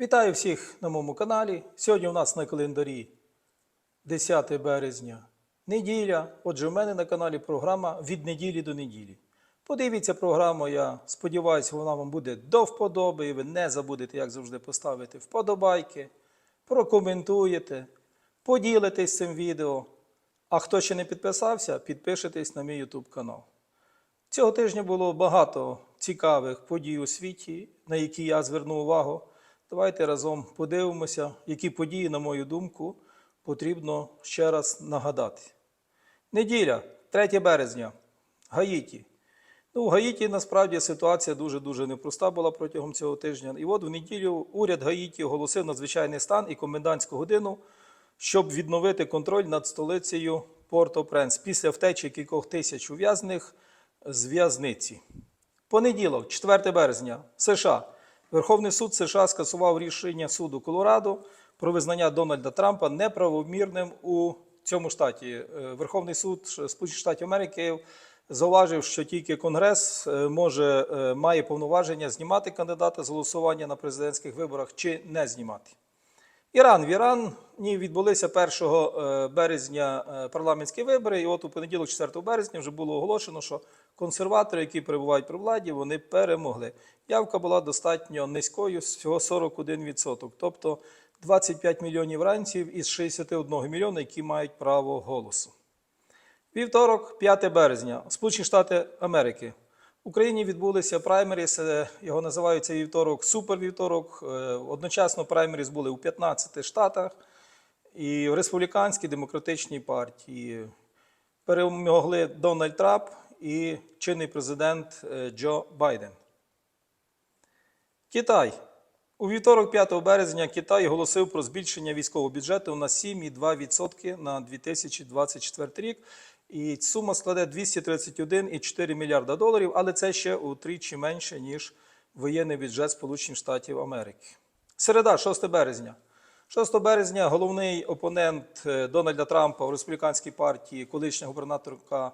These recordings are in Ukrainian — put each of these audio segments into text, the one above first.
Вітаю всіх на моєму каналі. Сьогодні у нас на календарі 10 березня, неділя. Отже, в мене на каналі програма від неділі до неділі. Подивіться програму, я сподіваюся, вона вам буде до вподоби, і ви не забудете, як завжди, поставити вподобайки, прокоментуєте, поділитесь цим відео. А хто ще не підписався, підпишитесь на мій YouTube канал. Цього тижня було багато цікавих подій у світі, на які я звернув увагу. Давайте разом подивимося, які події, на мою думку, потрібно ще раз нагадати. Неділя, 3 березня, Гаїті. Ну, в Гаїті насправді ситуація дуже-дуже непроста була протягом цього тижня. І от в неділю уряд Гаїті оголосив надзвичайний стан і комендантську годину, щоб відновити контроль над столицею Порто-Пренс після втечі кількох тисяч ув'язаних з в'язниці. Понеділок, 4 березня, США. Верховний суд США скасував рішення суду Колорадо про визнання Дональда Трампа неправомірним у цьому штаті. Е, Верховний суд Сполучених Штатів Америки зауважив, що тільки Конгрес е, може е, має повноваження знімати кандидата з голосування на президентських виборах чи не знімати. Іран в Ірані відбулися 1 березня е, парламентські вибори, і от у понеділок, 4 березня, вже було оголошено, що консерватори, які перебувають при владі, вони перемогли. Явка була достатньо низькою, всього 41%, тобто 25 мільйонів ранців із 61 мільйона, які мають право голосу. Вівторок, 5 березня, Сполучені Штати Америки. В Україні відбулися праймеріс, е, його називають вівторок супервівторок. Е, Одночасно праймеріс були у 15 штатах і в республіканській демократичній партії. Перемогли Дональд Трамп і чинний президент е, Джо Байден. Китай. У вівторок, 5 березня, Китай оголосив про збільшення військового бюджету на 7,2% на 2024 рік. І сума складе 231,4 мільярда доларів, але це ще утричі менше, ніж воєнний бюджет Сполучених Штатів Америки. Середа, 6 березня. 6 березня головний опонент е, Дональда Трампа в республіканській партії, колишня губернаторка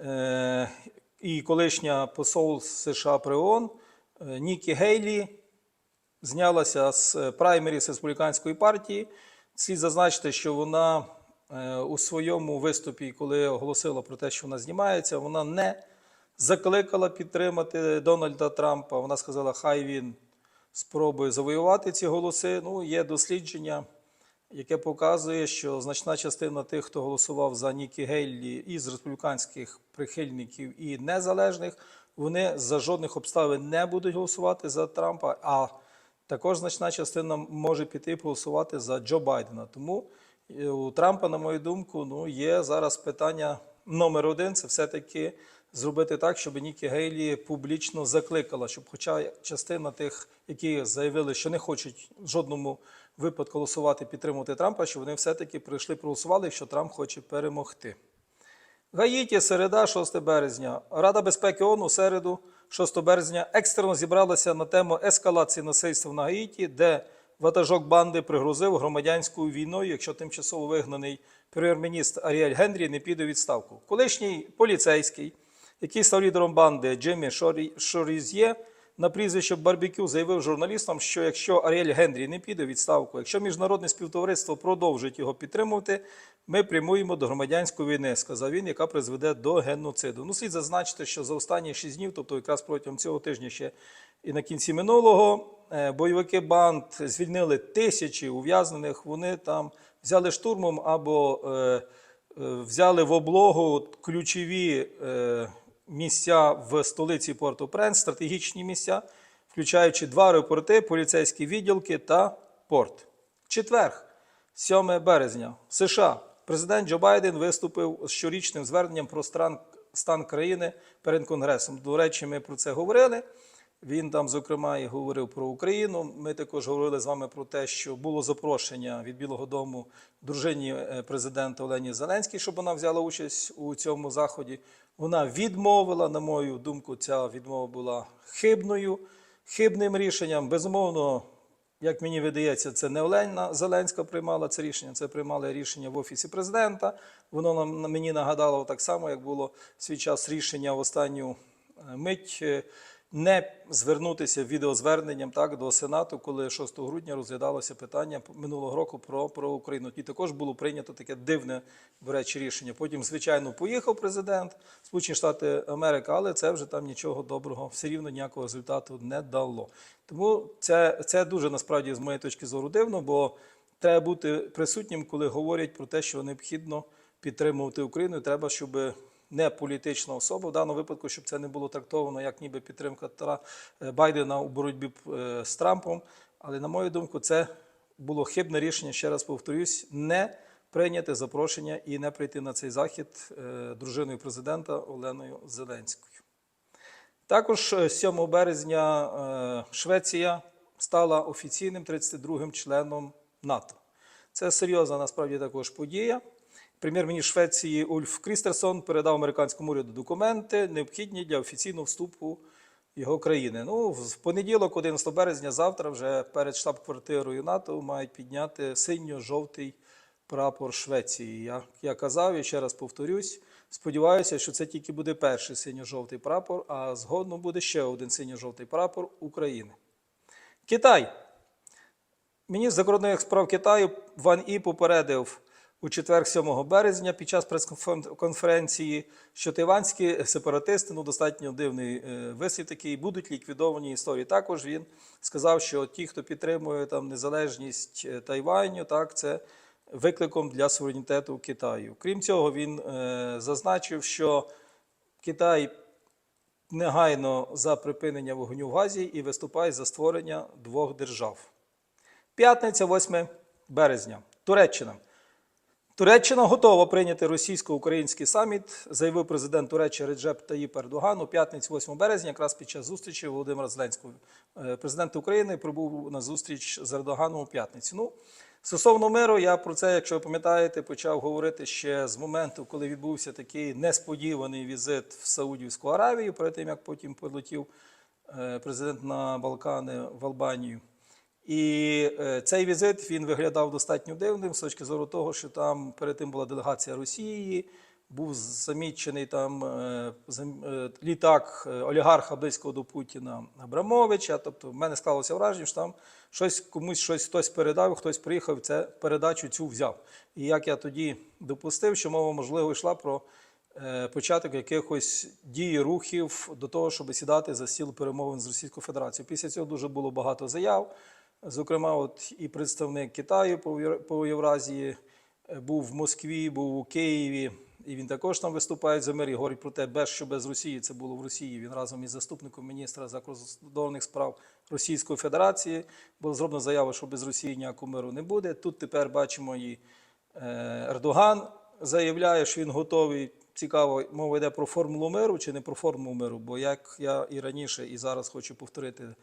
е, і колишня посол США при ООН е, Нікі Гейлі знялася з праймері з республіканської партії. Слід зазначити, що вона е, у своєму виступі, коли оголосила про те, що вона знімається, вона не закликала підтримати Дональда Трампа. Вона сказала, хай він спробує завоювати ці голоси. Ну, є дослідження, яке показує, що значна частина тих, хто голосував за Нікі Гейлі із республіканських прихильників і незалежних, вони за жодних обставин не будуть голосувати за Трампа. а також значна частина може піти голосувати за Джо Байдена. Тому е, у Трампа, на мою думку, ну, є зараз питання номер один це все-таки зробити так, щоб Нікі Гейлі публічно закликала, щоб хоча частина тих, які заявили, що не хочуть в жодному випадку голосувати, підтримувати Трампа, щоб вони все-таки прийшли проголосували, якщо Трамп хоче перемогти. Гаїті, середа, 6 березня. Рада безпеки ООН у середу, 6 березня, екстрено зібралася на тему ескалації насильства на Гаїті, де ватажок банди пригрозив громадянською війною, якщо тимчасово вигнаний прем'єр-міністр Аріель Генрі не піде у відставку. Колишній поліцейський, який став лідером банди Джиммі Шорі- Шоріз'є, на прізвище Барбікю заявив журналістам, що якщо Аріель Генрі не піде у відставку, якщо міжнародне співтовариство продовжить його підтримувати, ми прямуємо до громадянської війни, сказав він, яка призведе до геноциду. Ну, слід зазначити, що за останні шість днів, тобто якраз протягом цього тижня ще і на кінці минулого, бойовики банд звільнили тисячі ув'язнених. Вони там взяли штурмом або е, е, взяли в облогу ключові е, місця в столиці Порто-Пренс, стратегічні місця, включаючи два аеропорти, поліцейські відділки та порт. Четверг, 7 березня, США. Президент Джо Байден виступив з щорічним зверненням про стан країни перед Конгресом. До речі, ми про це говорили. Він там, зокрема, і говорив про Україну. Ми також говорили з вами про те, що було запрошення від Білого Дому дружині е, президента Олені Зеленській, щоб вона взяла участь у цьому заході. Вона відмовила, на мою думку, ця відмова була хибною, хибним рішенням. Безумовно, як мені видається, це не Олена Зеленська приймала це рішення, це приймали рішення в Офісі президента. Воно нам мені нагадало так само, як було свій час рішення в останню е, мить е, не звернутися відеозверненням так, до Сенату, коли 6 грудня розглядалося питання минулого року про, про Україну. І також було прийнято таке дивне, до речі, рішення. Потім, звичайно, поїхав президент Сполучені Штати Америки, але це вже там нічого доброго, все рівно ніякого результату не дало. Тому це, це дуже насправді з моєї точки зору дивно, бо треба бути присутнім, коли говорять про те, що необхідно підтримувати Україну. і Треба, щоб не політична особа, в даному випадку, щоб це не було трактовано як ніби підтримка Тра- е, Байдена у боротьбі е, з Трампом. Але на мою думку, це було хибне рішення. Ще раз повторюсь, не прийняти запрошення і не прийти на цей захід е, дружиною президента Оленою Зеленською. Також е, 7 березня Швеція стала офіційним 32-м членом НАТО. Це серйозна насправді також подія. Прем'єр-міністр Швеції Ульф Крістерсон передав американському уряду документи, необхідні для офіційного вступу його країни. Ну, в понеділок, 11 березня, завтра, вже перед штаб-квартирою НАТО мають підняти синьо-жовтий прапор Швеції. Я, я казав і ще раз повторюсь. Сподіваюся, що це тільки буде перший синьо-жовтий прапор, а згодом буде ще один синьо-жовтий прапор України. Китай. Міністр закордонних справ Китаю Ван І попередив у четвер 7 березня під час прес-конференції, що тайванські сепаратисти, ну достатньо дивний е, вислів такий, будуть ліквідовані історії. Також він сказав, що ті, хто підтримує там незалежність е, Тайваню, так це викликом для суверенітету Китаю. Крім цього, він е, зазначив, що Китай негайно за припинення вогню в Газі і виступає за створення двох держав. П'ятниця, 8 березня. Туреччина. Туреччина готова прийняти російсько-український саміт, заявив президент Туреччини Реджеп Таїп Ердоган у п'ятницю 8 березня, якраз під час зустрічі Володимира Зеленського. Е, Президент України прибув на зустріч з Ердоганом у п'ятницю. Ну, стосовно миру, я про це, якщо ви пам'ятаєте, почав говорити ще з моменту, коли відбувся такий несподіваний візит в Саудівську Аравію, перед тим як потім полетів е, президент на Балкани в Албанію. І е, цей візит він виглядав достатньо дивним з точки зору того, що там перед тим була делегація Росії, був замічений там е, е, літак олігарха близького до Путіна Абрамовича. Тобто, в мене склалося враження, що там щось комусь щось хтось передав, хтось приїхав, це передачу цю взяв. І як я тоді допустив, що мова можливо йшла про початок якихось дій, рухів до того, щоб сідати за стіл перемовин з Російською Федерацією. Після цього дуже було багато заяв. Зокрема, от і представник Китаю по Євразії е, був в Москві, був у Києві, і він також там виступає за мир і говорить про те, без що без Росії це було в Росії. Він разом із заступником міністра закордонних справ Російської Федерації було зроблено заяву, що без Росії ніякого миру не буде. Тут тепер бачимо і е, Ердоган заявляє, що він готовий. Цікаво, мова йде про формулу миру чи не про формулу миру, бо як я і раніше, і зараз хочу повторити, е,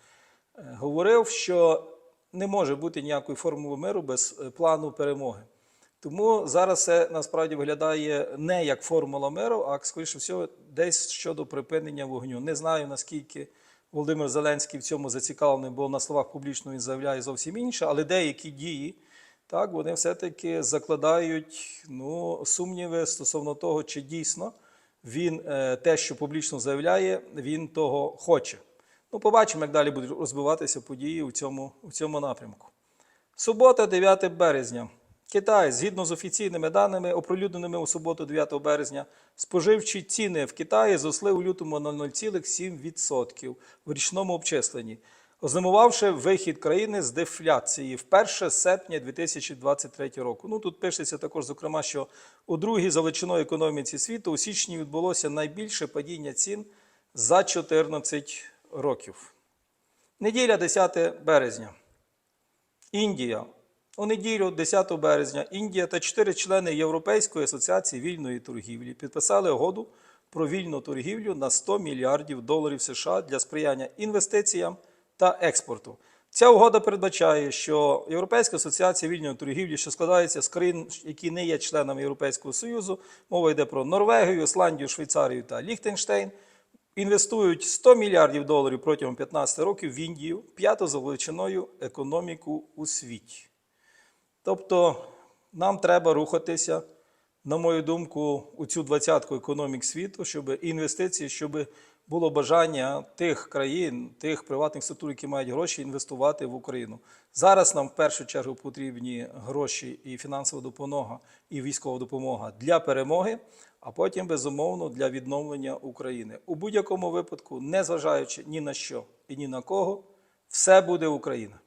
говорив, що не може бути ніякої формули миру без е, плану перемоги. Тому зараз це насправді виглядає не як формула миру, а скоріше всього, десь щодо припинення вогню. Не знаю наскільки Володимир Зеленський в цьому зацікавлений, бо на словах публічно він заявляє зовсім інше, але деякі дії. Так, вони все-таки закладають ну, сумніви стосовно того, чи дійсно він е, те, що публічно заявляє, він того хоче. Ну, побачимо, як далі будуть розвиватися події у цьому, у цьому напрямку. Субота, 9 березня. Китай, згідно з офіційними даними, оприлюдненими у суботу, 9 березня, споживчі ціни в Китаї зросли у лютому на 0,7% в річному обчисленні, озимувавши вихід країни з дефляції вперше з серпня 2023 року. Ну тут пишеться також, зокрема, що у другій величиною економіці світу у січні відбулося найбільше падіння цін за 14 років. Неділя, 10 березня. Індія. У неділю, 10 березня, Індія та чотири члени Європейської асоціації вільної торгівлі підписали угоду про вільну торгівлю на 100 мільярдів доларів США для сприяння інвестиціям та експорту. Ця угода передбачає, що Європейська асоціація вільної торгівлі, що складається з країн, які не є членами Європейського Союзу, мова йде про Норвегію, Ісландію, Швейцарію та Ліхтенштейн, інвестують 100 мільярдів доларів протягом 15 років в Індію, п'яту за величиною економіку у світі. Тобто нам треба рухатися, на мою думку, у цю двадцятку економік світу, щоб інвестиції, щоб було бажання тих країн, тих приватних структур, які мають гроші, інвестувати в Україну. Зараз нам в першу чергу потрібні гроші і фінансова допомога, і військова допомога для перемоги, а потім, безумовно, для відновлення України. У будь-якому випадку, не зважаючи ні на що і ні на кого, все буде Україна.